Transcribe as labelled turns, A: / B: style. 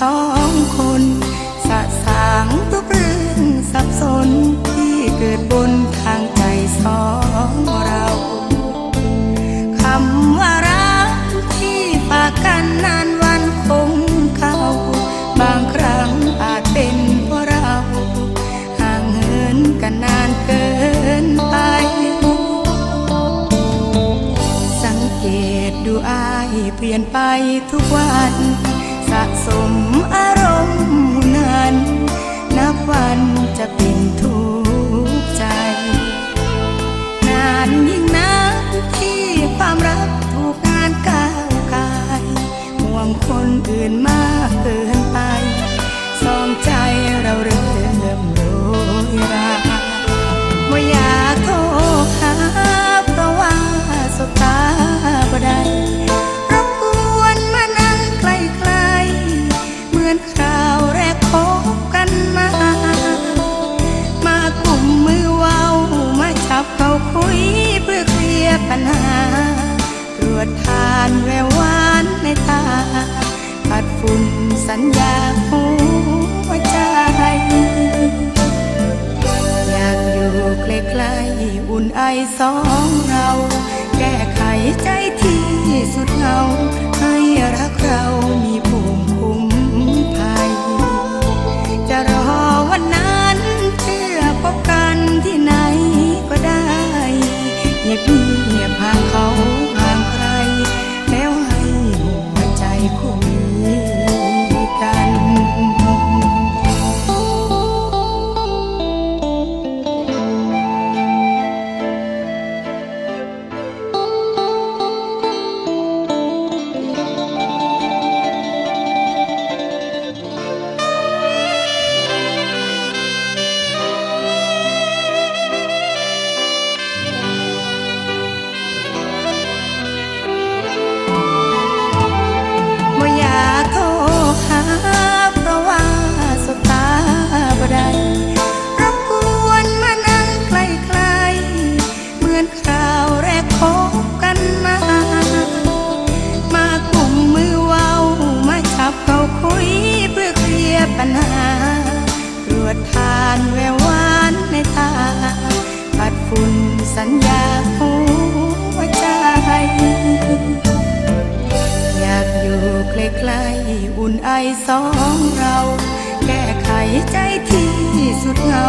A: สองคนสะสางทุกเรื่องสับสนที่เกิดบนทางใจสองเราคำว่ารักที่ปากกันนานวันคงเข้า บางครั้งอาจเป็นเพราะเรา ห่างเหินกันนานเกินไป สังเกตดูอายเปลี่ยนไปทุกวัน สะสมอารมณ์นั้น ตรวจทานแวววานในตาปัดฝุ่นสัญญาหัวใจอยากอยู่ใกล้ๆอุ่นไอสองเรา สัญญาหัวใจอยากอยู่ใกล้ๆอุ่นไอสองเรา แก้ไขใจที่สุดเหงา